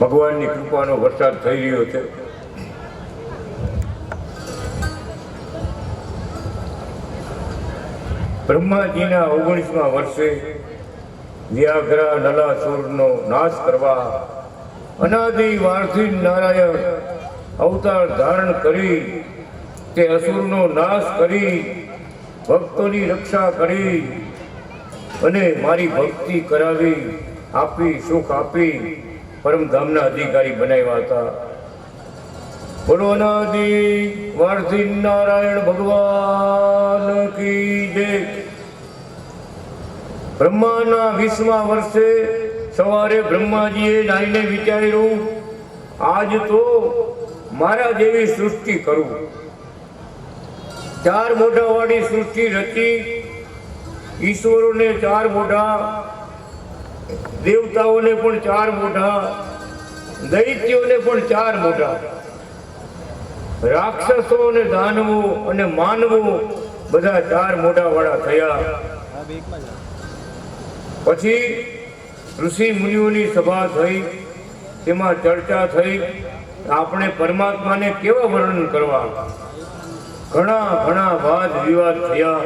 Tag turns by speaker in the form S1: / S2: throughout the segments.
S1: ભગવાનની કૃપાનો વરસાદ થઈ રહ્યો છે. બ્રહ્માજીના ઓગણીસમાં વર્ષે વ્યાઘ્રા નલાસુરનો નાશ કરવા અનાદિ વારથી નારાયણ અવતાર ધારણ કરી તે અસુરનો નાશ કરી ભક્તોની રક્ષા કરી અને મારી ભક્તિ કરાવી, આપી, સુખ આપી પરમધામના અધિકારી બનાવ્યા હતા. બોલો વારથી નારાયણ ભગવાન કી જય. બ્રહ્માના વીસમા વર્ષે સવારે બ્રહ્માજીએ નાઈને વિચાર્યું, આજ તો મારા જેવી સૃષ્ટિ કરું. ચાર મોઢા વાળી સૃષ્ટિ રચી, ઈશ્વરોને ચાર મોઢા દેવતાઓને પણ ચાર મોઢા, દૈત્યોને પણ ચાર મોઢા. રાક્ષસો અને દાનવો અને માનવો બધા ચાર મોઢા વાળા થયા. પછી ઋષિ મુનિઓની સભા થઈ, તેમાં ચર્ચા થઈ, આપણે પરમાત્માને કેવા વર્ણન કરવા? ઘણા ઘણા વાદ વિવાદ થયા.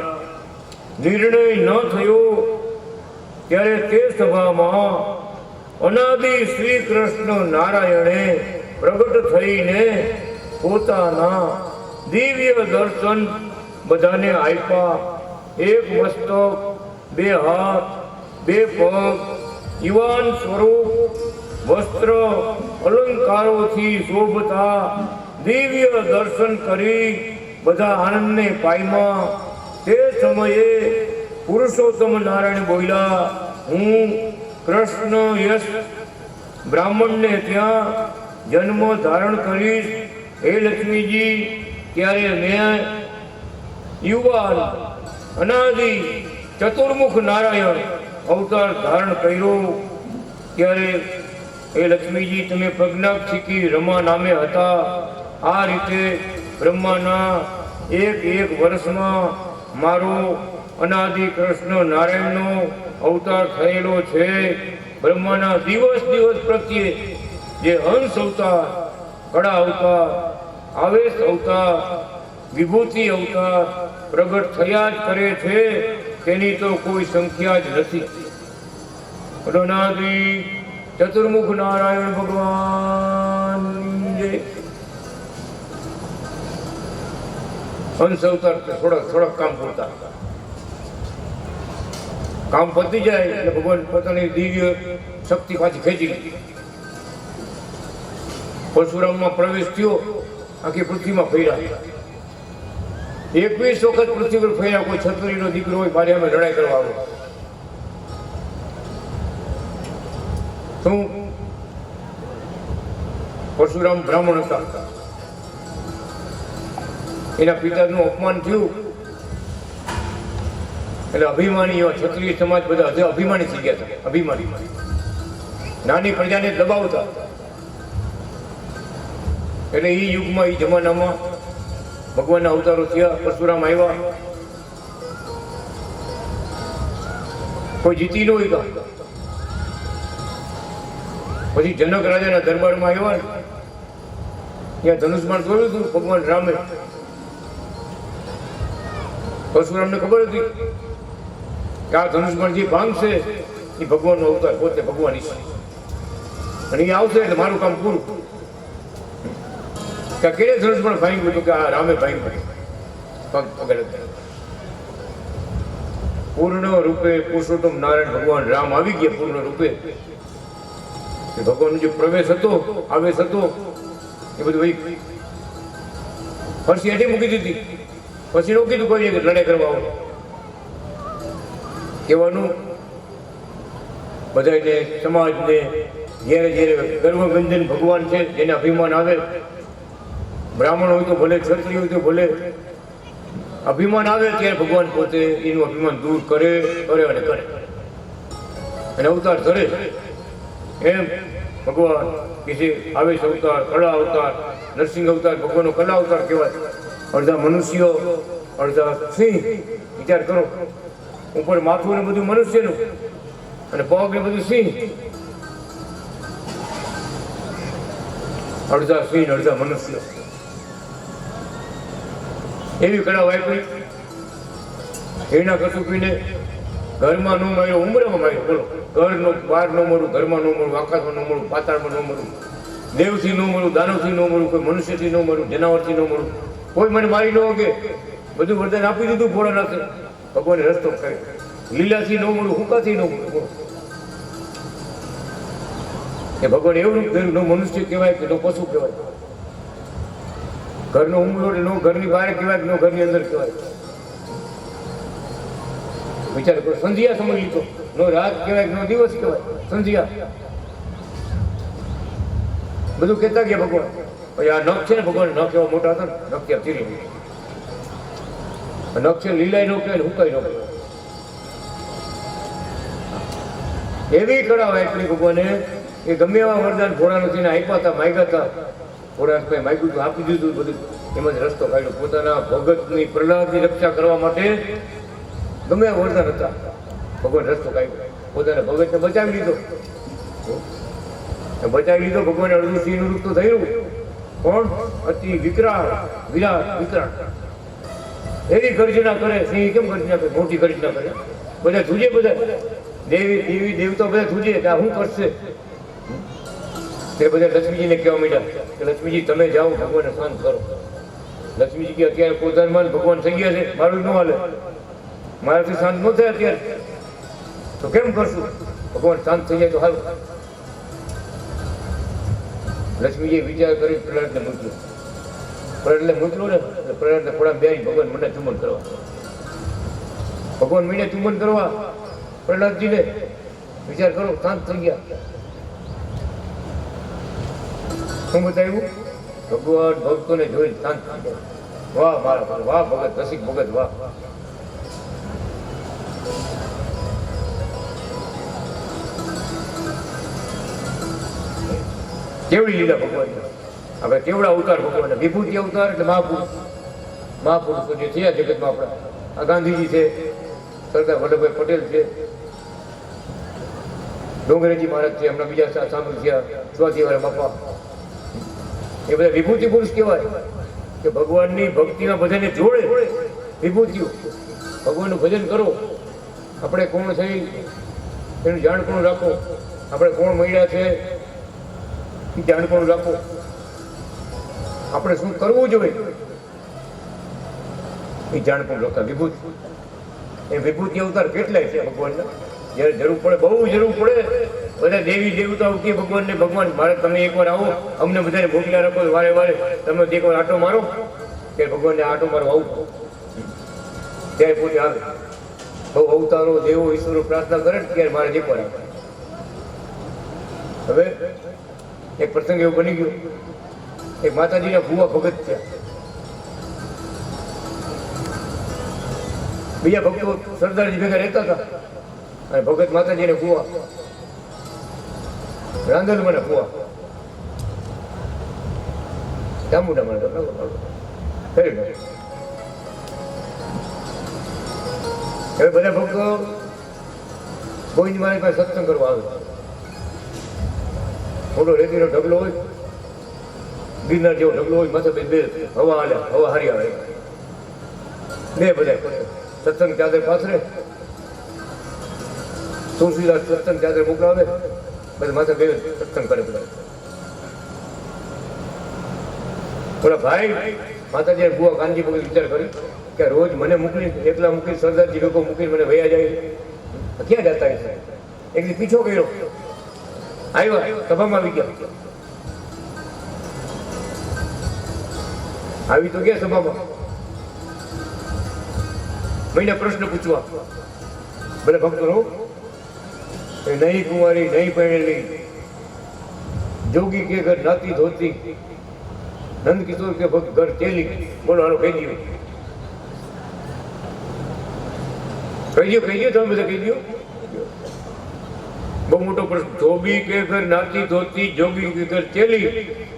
S1: નિર્ણય ન થયો ત્યારે તે સભામાં અનાદિ શ્રી કૃષ્ણ નારાયણે પ્રગટ થઈને પોતાના દિવ્ય દર્શન બધાને આપ્યા. એક મસ્તક, બે હાથ, બે પગ, યુવાન સ્વરૂપ, વસ્ત્ર, અલંકારોથી શોભતા દિવ્ય દર્શન કરી બધા આનંદને પાયમાં. તે સમયે પુરુષોત્તમ નારાયણ બોલ્યા હું કૃષ્ણ યશ બ્રાહ્મણને ત્યાં જન્મ ધારણ કરીશ. હે લક્ષ્મીજી, ત્યારે મેં યુવાન, અનાદિ, ચતુર્મુખ નારાયણ અવતાર ધારણ કર્યો. ત્યારે એ લક્ષ્મીજી, તમે પ્રજ્ઞા શીખી રમા નામે હતા. આ રીતે બ્રહ્માના એક એક વર્ષમાં મારો અનાદિ કૃષ્ણ નારાયણનો અવતાર થયેલો છે. બ્રહ્માના દિવસ દિવસ પ્રત્યે જે હંસ અવતાર કડા અવતાર, આવેશ અવતાર, વિભૂતિ અવતાર પ્રગટ થયા જ કરે છે, તેની તો કોઈ સંખ્યા જ નથી. અનાદિ ચતુર્મુખ નારાયણ ભગવાન હંસ અવતાર થોડાક થોડાક કામ કરતા કામ પતી જાય એટલે ભગવાન પોતાની દિવ્ય શક્તિ પાછી ખેંચી લીધી પરશુરામમાં પ્રવેશ થયો, આખી પૃથ્વીમાં ફેર્યા. એકવીસ વખત પૃથ્વી પર ફર્યા, કોઈ છત્રીનો દીકરો હોય મારે અમે લડાઈ કરવા આવ્યો શું? પરશુરામ બ્રાહ્મણ હતા. એના પિતાનું અપમાન થયું. એટલે અભિમાનીઓ ક્ષત્રિય સમાજ બધા હજુ અભિમાની થઈ ગયા હતા અભિમાની. નાની પ્રજાને દબાવતા. એટલે એ યુગમાં એ જમાનામાં ભગવાનના અવતારો થયા, પરશુરામ આવ્યા. કોઈ જીતી ન હોય પછી જનક રાજાના દરબારમાં આવ્યા ને. ત્યાં ધનુષમાન જોયું હતું ભગવાન રામે. પરશુરામને ખબર હતી? કે આ ધનુષબાણ જે ભાંગશે એ ભગવાનનો અવતાર પોતે ભગવાન ઈશ્વર અને એ આવશે એટલે મારું કામ પૂરું. કે ધનુષ પણ ભાંગ્યું હતું કે આ રામે ભાંગ્યું પગ પગડ પૂર્ણ રૂપે પુરુષોત્તમ નારાયણ ભગવાન રામ આવી ગયા પૂર્ણ રૂપે. ભગવાનનો જે પ્રવેશ હતો, આવેશ હતો, એ બધું ભાઈ ફરસી હેઠી મૂકી દીધી. પછી રોકી કીધું, કોઈ લડાઈ કરવા આવો. કહેવાનું? બધાને સમાજને જ્યારે જ્યારે ગર્વગંજન ભગવાન છે, જેને અભિમાન આવે. બ્રાહ્મણ હોય તો ભલે, ક્ષત્રિય હોય તો ભલે. અભિમાન આવે ત્યારે ભગવાન પોતે એનું અભિમાન દૂર કરે કરે અને કરે. અને અવતાર ધરે. એમ ભગવાન કે જે આવેશ અવતાર, કળા અવતાર, નરસિંહ અવતાર, ભગવાનનો કલા અવતાર કહેવાય. અડધા મનુષ્યો, અડધા સિંહ. વિચાર કરો. ઉપર માથું ને બધું મનુષ્યનું. અને પગ ને બધું સિંહ. અડધા સિંહ, અડધા મનુષ્ય. એવી કળા વાપરી. એના કટુકીને ઘરમાં ન માર્યો ઉમરામાં મળ્યો. બોલો, ઘરનો બહાર ન મળું ઘરમાં ન મળ્યું, આકાશમાં ન મળ્યું, પાતાળમાં ન મળ્યું. દેવથી ન મળ્યું, દાનવથી ન મળ્યું, કોઈ મનુષ્યથી ન મળ્યું, જનાવરથી ન મળ્યું. કોઈ મને મારી ન કે બધું વરદાન આપી દીધું ભોળાનાથે. ભગવાને રસ્તો કર્યો લીલાથી ન મળું, હુકાથી ન મળું એ ભગવાન એવું ધર્યું ન મનુષ્ય કહેવાય કે ન પશુ કહેવાય. ઘરનો ઉમરો ને ઘરની બહાર કહેવાય કે નો ઘરની અંદર કહેવાય. વિચાર કરો, સંધ્યા સમય લીધો. નો રાત કહેવાય નો દિવસ કહેવાય. સંધ્યા. બધું કહેતા ગયા ભગવાન. પછી આ નખ છે ને ભગવાન નખ એવા મોટા હતા ને, નખ ત્યાં ચીરી ગયા. લીલાઈ છે લીલાય નો એવી કળા એટલી ભગવાને એ ગમે એવા વરદાન ઘોડાનું થઈને આપ્યા હતા, માગ્યા હતા. ઘોડા કોઈ માગ્યું હતું આપી દીધું બધું. એમ જ રસ્તો કાઢ્યો. પોતાના ભગતની પ્રહલાદની રક્ષા કરવા માટે ગમે વરદાન હતા. ભગવાન રસ્તો કાઢ્યો. પોતાના ભગતને બચાવી લીધો. બચાવી લીધો, ભગવાન અડધું સિંહનું રૂપ તો થયું. કોણ અતિ વિકરાળ, વિરાટ વિકરાળ. એવી ગર્જના કરે, સિંહ કેમ ગર્જના કરે? મોટી ગર્જના કરે? બધા ધૂજે બધા? દેવી દેવી દેવતા બધા ધૂજે આ શું કરશે? તે બધા લક્ષ્મીજીને કહેવા માંડ્યા કે લક્ષ્મીજી, તમે જાઓ, ભગવાનને શાંત કરો. લક્ષ્મીજી કે અત્યારે પોતાનમાં ભગવાન થઈ ગયા છે, મારું ન હાલે. મારાથી શાંત ન થાય અત્યારે. તો કેમ કરશું? ભગવાન શાંત થઈ જાય તો હાલ. લક્ષ્મીજીએ વિચાર કરી પ્રહલાદને મૂક્યો. પ્રહલાદને મૂક્યો ને પ્રહલાદને થોડા બેરી ભગવાન મને ચુંબન કરવા. ભગવાન મીને ચુંબન કરવા. પ્રહલાદજીને વિચાર કરો, શાંત થઈ ગયા. શું બતાવ્યું? ભગવાન ભક્તોને જોઈ શાંત થઈ ગયા. વાહ મારા વાહ ભગત, રસિક ભગત, વાહ. કેવડી લીલા ભગવાન આપણે કેવડા અવતાર ભગવાન વિભૂતિ અવતાર એટલે મહાપુરુષ મહાપુરુષો જે આ જગતમાં આપણા. આ ગાંધીજી છે, સરદાર વલ્લભભાઈ પટેલ છે. ડોંગરેજી મહારાજ છે હમણાં બીજા સામેલ થયા સ્વાતિવાળા બાપા. એ બધા વિભૂતિ પુરુષ કહેવાય કે ભગવાનની ભક્તિના બધાને જોડે વિભૂતિઓ ભગવાનનું ભજન કરો. આપણે કોણ થઈ એનું જાણપણું રાખો. આપણે કોણ મળ્યા છે? એ જાણપણું રાખો. આપણે શું કરવું જોઈએ? એ પણ રાખતા વિભૂતિ એ વિભૂતિ અવતાર કેટલાય છે ભગવાનના? જ્યારે જરૂર પડે, બહુ જરૂર પડે. બધા દેવી દેવતાઓ કે ભગવાનને, ભગવાન, મારે તમે એકવાર આવો, અમને બધાને ભોગલા રાખો, વારે વારે તમે એકવાર આટો મારો. કે ભગવાનને આટો મારો આવું. ત્યારે પોતે આવે. બહુ અવતારો, દેવો, ઈશ્વરો પ્રાર્થના કરે ત્યારે મારે એકવાર આવે. હવે એક પ્રસંગ એવો બની ગયો. એક માતાજીના ભુવા ભગત થયા. બીજા ભક્તો સરદારજી ભેગા રહેતા હતા. અને ભગત માતાજીને કુવા રાંધલ મને ભુવા ચામુંડા મને ફેરી નાખ્યો. હવે બધા ભક્તો ગોવિંદ મારી પાસે સત્સંગ કરવા આવે. મોટો રેતીનો ઢગલો હોય, ગિરનાર જેવો ઢગલો હોય, માથે બે હવા હાલે હવા હારી આવે. બે બધા સત્સંગ ચાદર પાથરે. તુલસીદાસ સત્સંગ ચાદર મોકલાવે બધા માથે બે સત્સંગ કરે બધા. થોડા ભાઈ માતાજી બુઆ કાનજી ભગત વિચાર કરી કે રોજ મને મોકલી એકલા મૂકી સરદારજી લોકો મૂકી મને વૈયા જાય. ક્યાં જતા હશે? એક દી પીછો કર્યો. આવ્યા, સભામાં આવી ગયા. આવી તો ગયા સભામાં. મહિને પ્રશ્ન પૂછવા? ભલે ભક્તો રહો નહીં કુંવારી, નહીં પહેરેલી જોગી કે ઘર નાતી ધોતી. નંદ કિશોર કે ભક્ત ઘર ચેલી. બોલો, હાલો, કહી દઉં કહી દો કહી દો તમે બધા કહી દો બહુ મોટો પ્રશ્ન. ધોબી કે ઘર નાતી ધોતી, જોગી કે ઘર ચેલી.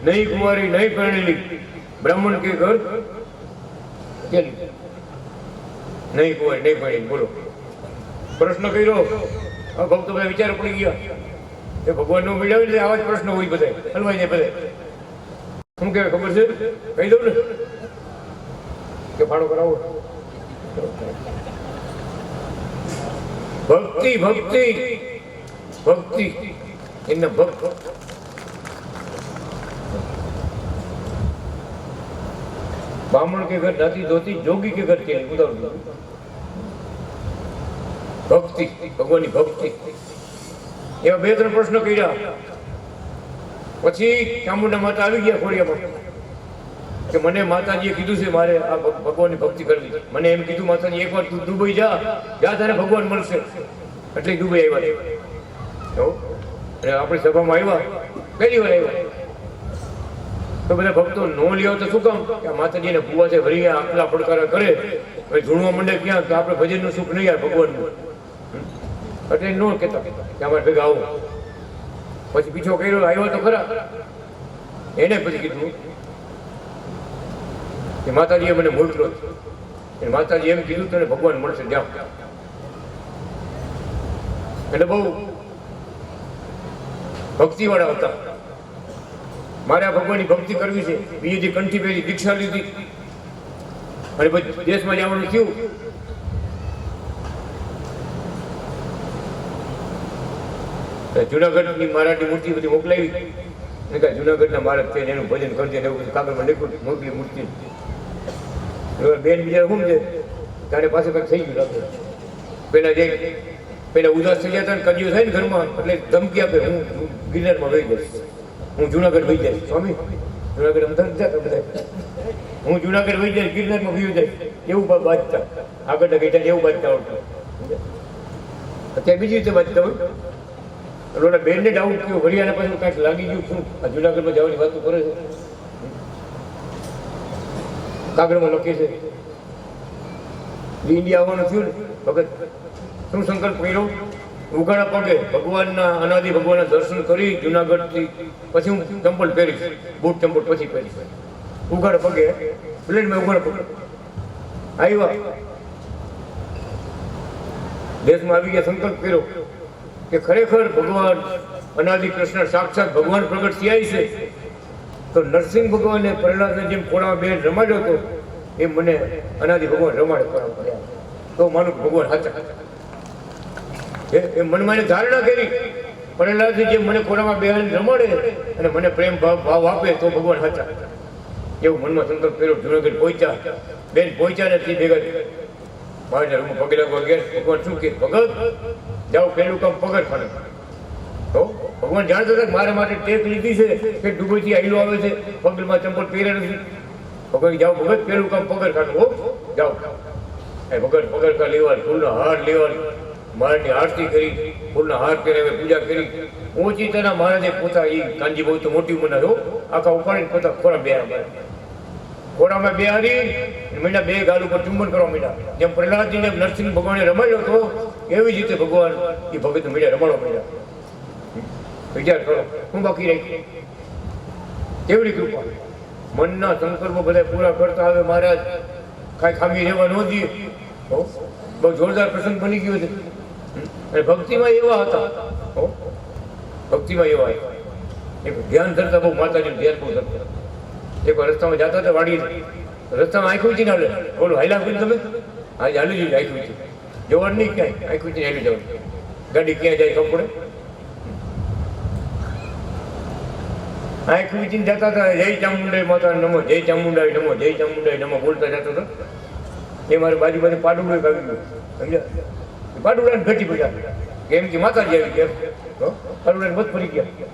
S1: નહીં કુંવારી, નહીં પરણેલી. બ્રાહ્મણ કે ઘર ચેલી. નહીં કુંવારી નહીં ભણી બોલો. પ્રશ્ન કર્યો. આ ભક્તો બધા વિચાર પડી ગયા. એ ભગવાનનો મેળવી લે, આવા જ પ્રશ્ન હોય બધા. હલવાઈ જાય બધા. શું કહેવાય ખબર છે? કહી દઉં ને? કે ફાળો કરાવો. ભક્તિ ભક્તિ. ભક્તિ. એમને ભક્ત બ્રાહ્મણ કે ઘર નાતી ધોતી, જોગી કે ઘર કે ઉદાહરણ ભક્તિ, ભગવાનની ભક્તિ. એવા બે, ત્રણ પ્રશ્નો કર્યા. પછી ચામુંડા માતા આવી ગયા ખોડિયામાં. કે મને માતાજીએ કીધું છે, મારે આ ભગવાનની ભક્તિ કરવી મને એમ કીધું, માતાજી, એકવાર તું દુબઈ જા. જા, તારે ભગવાન મળશે. એટલે દુબઈ આવ્યા. અને આપણી સભામાં આવ્યા. પહેલી વાર આવ્યા. તો બધા ભક્તો નો લ્યો તો શું કામ? કે માતાજી માતાજીને ભૂવા છે, ભરી ગયા આટલા પડકારા કરે. પછી ઝૂણવા માંડે ક્યાં? કે આપણે ભજનનું સુખ નહીં યાર ભગવાનનું. એટલે નો કહેતા કે અમારે ભેગા આવું. પછી પીછો કર્યો, આવ્યો તો ખરા. એને પછી કીધું કે માતાજીએ મને મોકલો. અને માતાજી એમ કીધું, તને ભગવાન મળશે, જાઓ. એટલે બહુ ભક્તિવાળા હતા. મારે આ ભગવાનની ભક્તિ કરવી છે. બીજી કંઠી પહેરી દીક્ષા લીધી. અને પછી દેશમાં જવાનું થયું. જુનાગઢની મહારાજની મૂર્તિ બધી મોકલાવી. મેં કહ્યું જુનાગઢના મહારાજ છે ને એનું ભજન કરજે એવું બધું કાગળમાં લખ્યું, મોકલી મૂર્તિ. બેન બીજા શું છે? તારે પાસે કંઈક થઈ ગયું લાગે પેલા જે, પેલા ઉદાસ થઈ ગયા હતા ને થાય ને ઘરમાં, એટલે ધમકી આપે, હું ગિરનારમાં વહી જઈશ. હું જુનાગઢ વહી જઈશ. સ્વામી. જુનાગઢ અમદાવાદ જતા બધા. હું જુનાગઢ વહી જાય ગિરનારમાં વહી જાય એવું બાજતા. આગળ ગઈ એવું બાજતા આવડતું. અત્યારે બીજી રીતે બાજતા હોય એટલે બેનને ડાઉટ થયો હરિયાણા પાછળ કાંઈક લાગી ગયું શું? આ જુનાગઢમાં જવાની વાતો કરે છે. કાગળમાં લખે છે ઇન્ડિયા આવવાનું થયું ને ભગત શું સંકલ્પ કર્યો? ઉઘાડા પગે ભગવાનના અનાદિ ભગવાનના દર્શન કરી જુનાગઢથી પછી હું ચંપલ પહેરીશ. બૂટ ચંપલ પછી પહેરીશ. ઉઘાડા પગે પ્લેનમાં ઉઘાડા પગે આવ્યા. દેશમાં આવી ગયા સંકલ્પ કર્યો કે ખરેખર ભગવાન અનાદિ કૃષ્ણ સાક્ષાત ભગવાન પ્રગટ થયા છે તો નરસિંહ ભગવાને પ્રહલાદને જેમ ખોડામાં બેન રમાડ્યો હતો, એમ મને અનાદિ ભગવાન રમાડે તો માનું ભગવાન હાચા એ મનમાં એને ધારણા કરી. પણ એનાથી જે મને ખોરામાં બેન રમાડે અને મને પ્રેમ ભાવ ભાવ આપે તો ભગવાન હતા એવું મનમાં સંકલ્પ કર્યો, જુનાગઢ પહોંચ્યા. બેન પહોંચ્યા નથી, ભેગા મહારાજા હું પગે લાગવા ગયા. ભગવાન શું કે ભગત, જાઓ પેલું કામ પગર ફરે તો ભગવાન જાણતો હતા મારા માટે ટેક લીધી છે, કે ડુબઈથી આઈલો આવે છે. પગલમાં ચંપલ પહેરે નથી. ભગવાન જાઓ ભગત પેલું કામ પગર ખાનું હો, જાઓ. એ ભગત પગર કા લેવા ફૂલનો હાર લેવા મહારાજની આરતી કરી, ફૂલના હાર પહેરાવે પૂજા કરી. ઊંચી તેના મહારાજે પોતા એ કાંજી બહુ તો મોટી ઉંમરના હો આખા ઉપાડીને પોતા ખોરા બે ખોરામાં બે હારી મીંડા બે ગાલ ઉપર ચુંબન કરવા માંડ્યા. જેમ પ્રહલાદજીને નરસિંહ ભગવાને રમાડ્યો હતો, એવી રીતે ભગવાન એ ભગત મીંડા રમાડવા માંડ્યા. વિચાર કરો, હું બાકી રહી કેવડી કૃપા. મનના સંકલ્પો બધા પૂરા કરતા આવે, મહારાજ. કાંઈ ખામી રહેવા ન દઈએ. બહુ જોરદાર પ્રસંગ બની ગયો છે. અને ભક્તિમાં એવા હતા. ભક્તિમાં એવા એક ધ્યાન ધરતા બહુ માતાજીનું ધ્યાન બહુ ધરતા. એક રસ્તામાં જતા હતા વાડી રસ્તામાં આંખું છે ને બોલો, હાલ્યા કરી તમે? હા હાલી જઈએ આંખું છે જોવાનું નહીં ક્યાંય? આંખું છે હાલી જવાનું. ગાડી ક્યાં જાય ખબર પડે? આંખું વિચીને જતા હતા, જય ચામુંડાઈ માતા નમો, જય ચામુંડાઈ નમો, જય ચામુંડાઈ નમો, બોલતા જતો હતો. એ મારી બાજુ બાજુ પાડું આવી ગયું. સમજ્યા? પાડુડાને ઘટી પડ્યા. કેમ કે માતાજી આવી ગયા. પાડુડાને મત ફરી ગયા.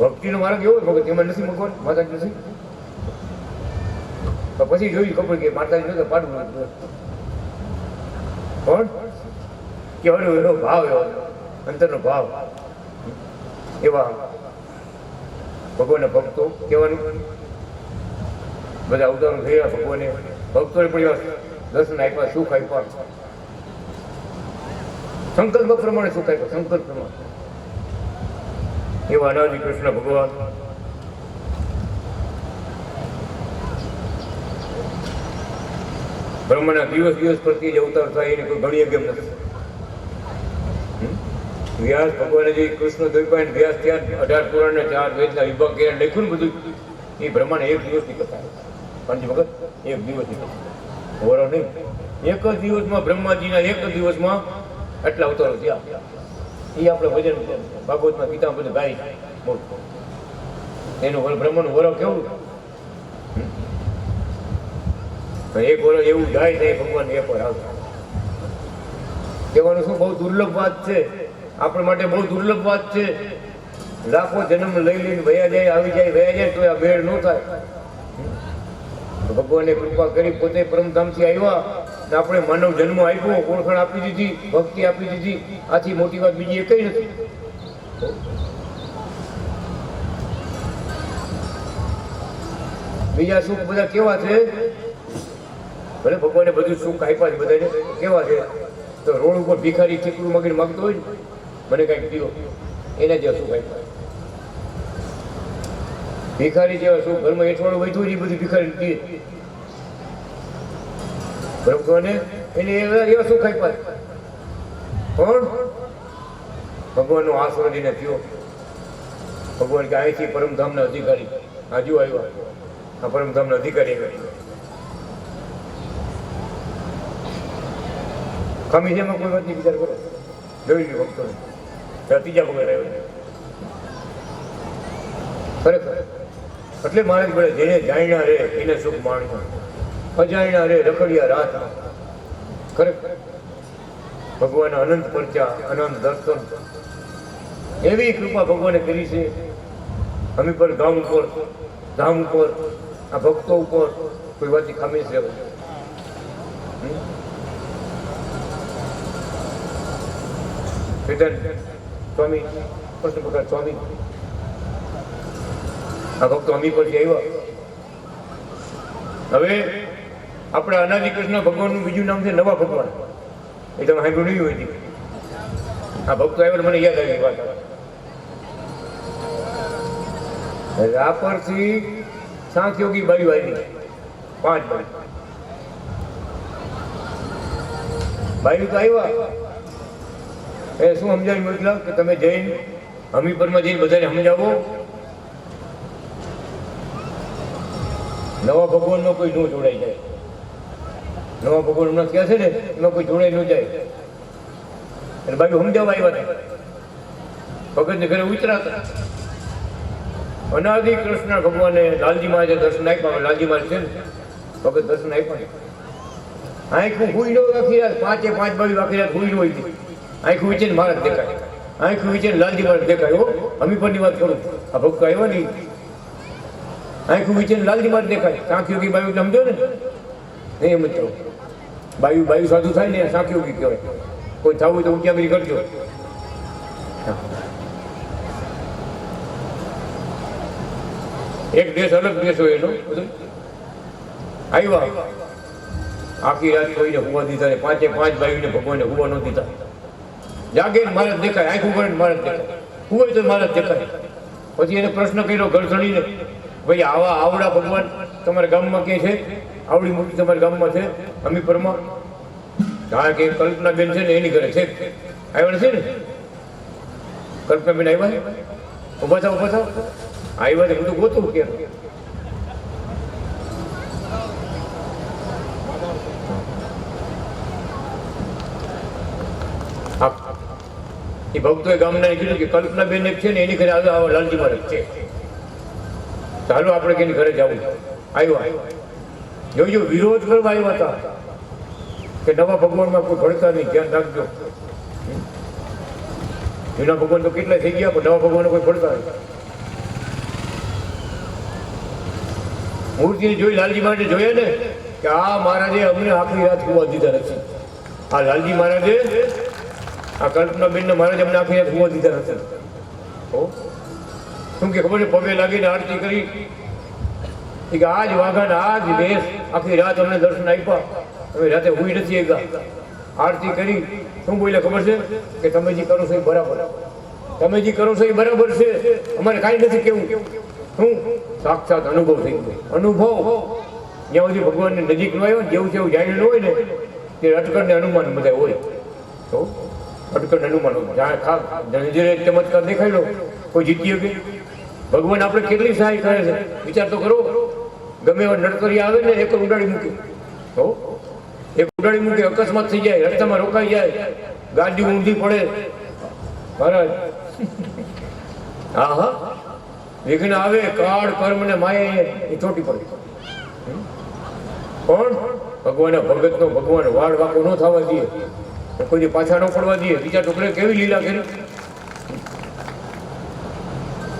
S1: ભક્તિનો માર્ગ એવો ભગત એમાં નથી મગવાન માતાજી નથી. તો પછી જોયું ખબર કે માતાજી નતો પાડું કોણ કે એનો એનો ભાવ એવો અંતરનો ભાવ. એવા ભગવાનના ભક્તો કહેવાનું. બધા અવતારો થયા, ભગવાને ભક્તોને પણ દર્શન આપ્યા, સુખ આપ્યા. સંકલ્પ પ્રમાણે આપ્યા સંકલ્પ પ્રમાણે. એવા અનાજી કૃષ્ણ ભગવાન. બ્રહ્મના દિવસ દિવસ પ્રત્યે જે અવતાર થાય, એને કોઈ ગણી કેમ નથી? વ્યાસ ભગવાને જે કૃષ્ણ દ્વૈપાયન વ્યાસ ત્યાં અઢાર પુરાણ ચાર વેદના વિભાગ કર્યા લખ્યું બધું, એ બ્રહ્માને એક દિવસની કથા પંચ વખત એક દિવસની કથા. વરો નહીં. એક જ દિવસમાં બ્રહ્માજીના એક જ દિવસમાં એટલા અવતારો થયા. એ આપણે ભજન ભાગવતમાં ગીતા બધું ગાય મોટું એનું બ્રહ્માનું વરો કેવું એક વરો એવું જાય છે ભગવાન એક વાર આવતા કહેવાનું શું? બહુ દુર્લભ વાત છે. આપણા માટે બહુ દુર્લભ વાત છે. લાખો જન્મ લઈ લઈને વયા જાય, આવી જાય, વયા જાય તો આ ભેળ ન થાય. ભગવાને કૃપા કરી પોતે પરમધામથી આવ્યા. આપણે માનવ જન્મ આપ્યો, ઓળખાણ આપી દીધી, ભક્તિ આપી દીધી. આથી મોટી વાત બીજી કઈ નથી. બીજા સુખ બધા કેવા છે? ભલે ભગવાને બધું સુખ આપ્યા છે બધાને. કેવા છે? તો રોડ ઉપર ભિખારી ચીકડું મગીને માગતો હોય ને, મને કાંઈક દીવો એના જેવા સુખ આપ્યા. ભિખારી જેવા સુખ ઘરમાં એઠવાડું વધ્યું એ બધું ભિખારી દે ભગવાને એને એવા એવા સુખ આપ્યા. કોણ? ભગવાનનો આશરો લઈને થયો. ભગવાન કે અહીંથી પરમધામના અધિકારી આજુ આવ્યા. આ પરમધામના અધિકારી કરી છે એમાં કોઈ વાત નહીં વિચાર કરો. જોઈ લો ભક્તો ત્રીજા વગર આવ્યો ખરેખર. એટલે બોલે જેને જાણ્યા રે એને સુખ માણ્યા. અજાણ્યા રે રખડ્યા રાત. ખરેખર. ભગવાન અનંત પરચ્યા, અનંત દર્શન. એવી કૃપા ભગવાને કરી છે. અમે પર ગામ ઉપર, ધામ ઉપર, આ ભક્તો ઉપર કોઈ વાતની ખામી છે વેદાંત, સ્વામી કૃષ્ણ પ્રકાર સ્વામી. આ ભક્તો અમી પરથી આવ્યા. હવે આપણા અનાદિ કૃષ્ણ ભગવાનનું બીજું નામ છે નવા ભગવાન. એ તમે સાંભળ્યું નહીં હોય. આ ભક્તો આવ્યો મને યાદ આવી વાત. રાપરથી સાત યોગી બાઈ આવી પાંચ બાઈ. તો આવ્યા. એ શું સમજાવી મતલબ? કે તમે જઈને હમીપરમાં જઈને બધાને સમજાવો. નવા ભગવાનનો કોઈ ન જોડાઈ જાય. નવા ભગવાન હમણાં થયા છે ને, એમાં કોઈ જોડાઈ ન જાય. એટલે બાજુ સમજાવવા આવ્યા હતા ભગતને ઘરે ઉતરાતા. અનાદિ કૃષ્ણ ભગવાને લાલજી મહારાજે દર્શન આપ્યા. લાલજી મહારાજ છે ને, ભગત દર્શન આપ્યા આંખું હુઈ ન રાખી રાત પાંચે પાંચ બાજુ રાખી રહ્યા હુઈ ન હોય આંખું વિચે મહારાજ દેખાય. આંખું વિચે લાલજી મહારાજ દેખાય. હો, અમી પરની વાત કરું. આ ભક્ત આવ્યો નહીં. આંખું વિચે લાલજી મહારાજ દેખાય. સાંખ્યોગી બાયુ એટલે સમજો ને? નહીં મિત્રો, બાયુ બાયુ સાધુ થાય ને સાંખ્યોગી કહેવાય. કોઈ થવું હોય તો ઉચ્ચાગરી કરજો. એક દેશ અલગ દેશ હોય એનો આવ્યા. આખી રાત કોઈને હુવા દીધા ને, પાંચે પાંચ ભાઈઓને ભગવાનને હુવા ન દીધા. જાગે મારે દેખાય, આંખ ઉપર મારે દેખાય. હુવે તો મારે દેખાય. પછી એને પ્રશ્ન કર્યો ઘરસણીને ભાઈ આવા આવડા ભગવાન તમારા ગામમાં કે છે? આવડી મોટી તમારા ગામમાં છે અમીપરમાં કારણ કે કલ્પનાબેન છે ને એની ઘરે છે. આવ્યા છે ને? કલ્પનાબેન આવ્યા ઊભા થાવ ઊભા થાવ. આવ્યા છે, બધું ગોતું કે. એ ભક્તોએ ગામના કીધું કે કલ્પનાબેન એક છે ને એની ઘરે આવ્યો આવો લાલજી મહારાજ છે. ચાલો આપણે એની ઘરે જવું. આવ્યો. જોજો વિરોધ કરવા આવ્યા હતા કે નવા ભગવાનમાં કોઈ ભણતા નહીં, ધ્યાન રાખજો. જૂના ભગવાન તો કેટલા થઈ ગયા, પણ નવા ભગવાન કોઈ ભણતા નહીં. મૂર્તિને જોઈ લાલજી માટે જોઈએ ને કે આ મહારાજે અમને આખી રાત કુવા દીધા નથી. આ લાલજી મહારાજે, આ કલ્પના બેન મહારાજ અમને આખી રાત કુવા દીધા નથી? શું કે ખબર છે? પગે લાગીને આરતી કરી કે આજ વાઘાને આજ વેશ આખી રાત અમને દર્શન આપ્યા. અમે રાતે હુઈ નથી આવ્યા આરતી કરી. શું બોલે ખબર છે? કે તમે જે કરો છો એ બરાબર. તમે જે કરો છો એ બરાબર છે. અમારે કાંઈ નથી કેવું. શું સાક્ષાત અનુભવ થઈ ગયો. અનુભવ? જ્યાં સુધી ભગવાનની નજીક ન આવ્યો જેવું જેવું જાણ્યું હોય ને, તે અટકળને અનુમાન બધા હોય. તો અટકળને અનુમાન જ્યાં ખા નજરે ચમત્કાર દેખાયેલો, કોઈ જીતી કે ભગવાન આપણે કેટલી સહાય કરે છે? વિચાર તો કરો. ગમે એવા નડતરી આવે ને, એક ઉડાડી મૂક્યું હો? એક ઉડાડી મૂકી, અકસ્માત થઈ જાય, રસ્તામાં રોકાઈ જાય, ગાડી ઊંધી પડે. મહારાજ. હા હા વિઘ્ન આવે, કાળ, કર્મ ને માયા એ ચોટી પડે. પણ ભગવાનના ભગતનો ભગવાન વાળ વાકો ન થવા દઈએ કોઈ પાછા ન પડવા દઈએ બીજા ટુકડે કેવી લીલા કરી?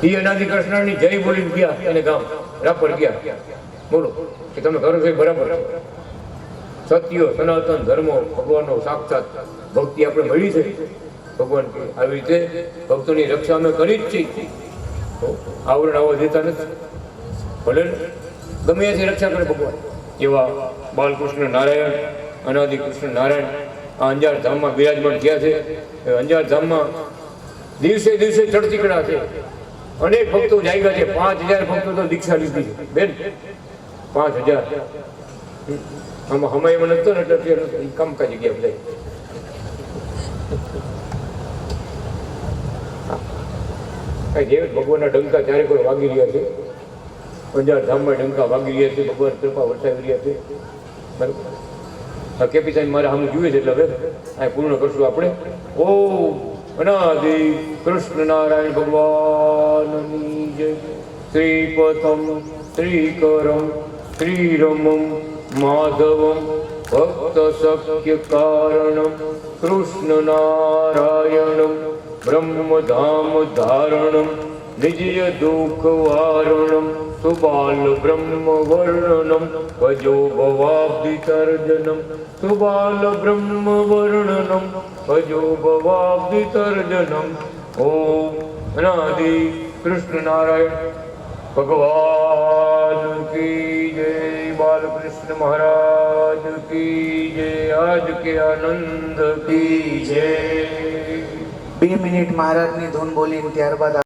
S1: એ અનાદિ કૃષ્ણની જય બોલી ગયા, અને ગામ રાપર ગયા. બોલો, કે તમે કરો છો બરાબર સત્યો, સનાતન ધર્મો, ભગવાનનો સાક્ષાત ભક્તિ આપણે મળી છે. ભગવાન આવી રીતે ભક્તોની રક્ષા અમે કરી જ છીએ. આવરણ આવવા દેતા નથી. ભલે ગમે એથી રક્ષા કરે ભગવાન. એવા બાલકૃષ્ણ નારાયણ, અનાદિ કૃષ્ણ નારાયણ, આ અંજાર ધામમાં બિરાજમાન થયા છે. અંજાર ધામમાં દિવસે દિવસે ચડતી ચડચીકડા છે. અનેક ભક્તો જાગ્યા છે. પાંચ હજાર ભક્તો તો દીક્ષા લીધી છે. બેન પાંચ હજાર. આમાં મને નતો ને એટલે કામકાજ ગયા બધા. કઈ જેવી ભગવાનના ડંકા ચારે કોઈ વાગી રહ્યા છે. પંજાબ ધામમાં ડંકા વાગી રહ્યા છે, ભગવાન કૃપા વરસાવી રહ્યા છે. બરાબર? કેપી સાહેબ મારે સામે જુએ છે એટલે હવે આ પૂર્ણ કરશું આપણે. ઓ અનાદિ કૃષ્ણ નારાયણ ભગવાનની જય. શ્રીપથમ શ્રીકરમ श्रीरमं माधवं भक्तसख्यकारणं कृष्णनारायणं ब्रह्मधामधारणं निजयदुःखवारणं सुबालब्रह्मवर्णनं भजो ब्रह्मवर्णनं सुबालब्रह्मवर्णनं भजो तर्जनं ॐ ना कृष्णनारायण। ભગવાન કી જય બાલકૃષ્ણ મહારાજ કી જય, આજ કે આનંદ કી જય.
S2: બે મિનિટ મહારાજની ધૂન બોલીને ત્યારબાદ